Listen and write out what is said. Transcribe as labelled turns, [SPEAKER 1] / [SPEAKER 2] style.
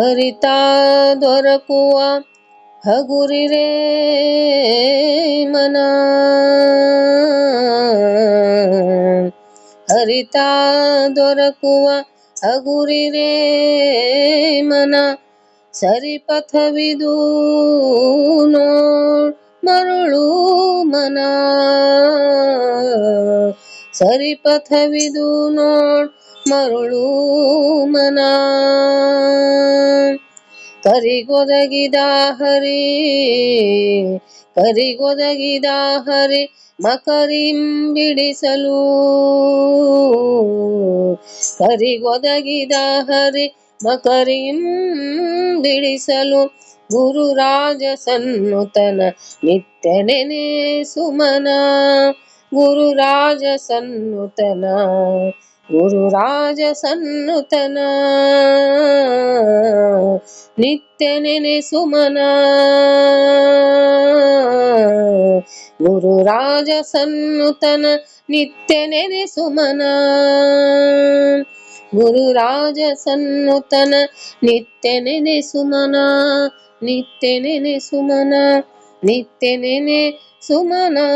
[SPEAKER 1] હરિતા દોરકુવા હગુરી રે મના. હરિતા દોરકુવા હગુરી રે મના. સરી પથવિદુ મરળુ મના. ಸರಿಪಥವಿದು ನೋಡ್ ಮರುಳು ಮನ. ಕರಿಗೊದಗಿದ ಹರಿ ಕರಿಗೊದಗಿದ ಹರಿ, ಮಕರಿಂ ಬಿಡಿಸಲು. ಕರಿಗೊದಗಿದ ಹರಿ, ಮಕರಿಂ ಬಿಡಿಸಲು. ಗುರುರಾಜ ಸನ್ನುತನ ನಿತ್ಯ ನೆನೆ ಸುಮನ. గురు రాజ సన్నుతన గురు రాజ సన్నుతన నిత్య నిని సుమన. గురు రాజ సన్నుతన నిత్య నిని సుమన. గురు రాజ సన్నుతన నిత్య నిని సుమన నిత్య నిని సుమన. नित्य ने सुमना।